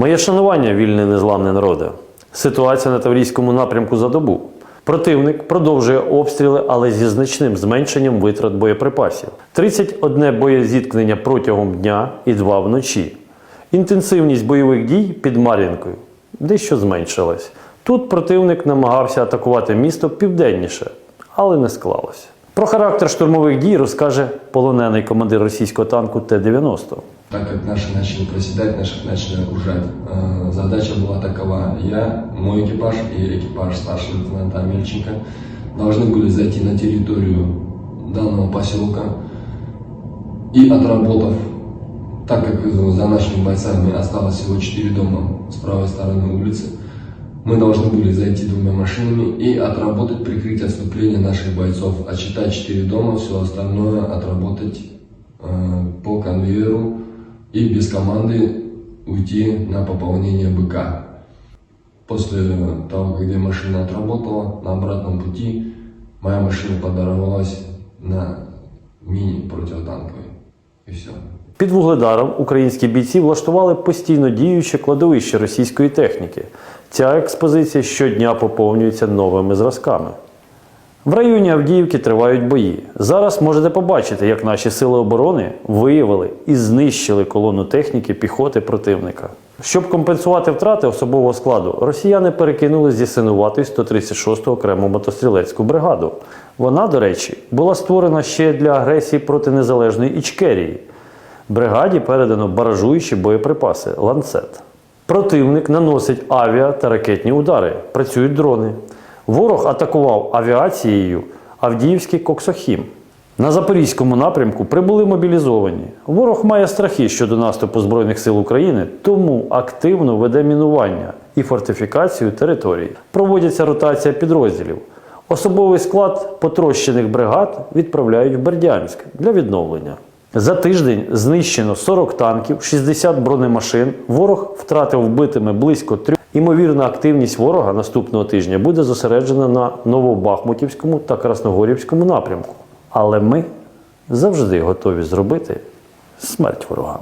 Моє шанування, вільний незламний народе. Ситуація на Таврійському напрямку за добу. Противник продовжує обстріли, але зі значним зменшенням витрат боєприпасів. 31 боєзіткнення протягом дня і 2 вночі. Інтенсивність бойових дій під Мар'їнкою дещо зменшилась. Тут противник намагався атакувати місто південніше, але не склалося. Про характер штурмових дій розкаже полонений командир російського танку Т-90. Так как наши начали проседать, наших начали окружать, э, задача была такова. Я, мой экипаж и экипаж старшего лейтенанта Амельченко должны были зайти на территорию данного поселка. И отработав, так как за нашими бойцами осталось всего 4 дома с правой стороны улицы, мы должны были зайти двумя машинами и отработать прикрытие отступления наших бойцов, отчитать 4 дома, все остальное отработать э, по конвейеру и без команды уйти на пополнение БК. После того, когда машина отработала, на обратном пути моя машина подорвалась на мини противотанковой. И все. Під Вугледаром українські бійці влаштували постійно діюче кладовище російської техніки. Ця експозиція щодня поповнюється новими зразками. В районі Авдіївки тривають бої. Зараз можете побачити, як наші сили оборони виявили і знищили колону техніки піхоти противника. Щоб компенсувати втрати особового складу, росіяни перекинули зі Синуватої 136-ту окрему мотострілецьку бригаду. Вона, до речі, була створена ще для агресії проти незалежної Ічкерії. Бригаді передано баражуючі боєприпаси ланцет. Противник наносить авіа та ракетні удари. Працюють дрони. Ворог атакував авіацією Авдіївський Коксохім. На Запорізькому напрямку прибули мобілізовані. Ворог має страхи щодо наступу Збройних сил України, тому активно веде мінування і фортифікацію території. Проводяться ротація підрозділів. Особовий склад потрощених бригад відправляють в Бердянськ для відновлення. За тиждень знищено 40 танків, 60 бронемашин. Ворог втратив вбитими близько трьох. Імовірна активність ворога наступного тижня буде зосереджена на Новобахмутівському та Красногорівському напрямку. Але ми завжди готові зробити смерть ворогам.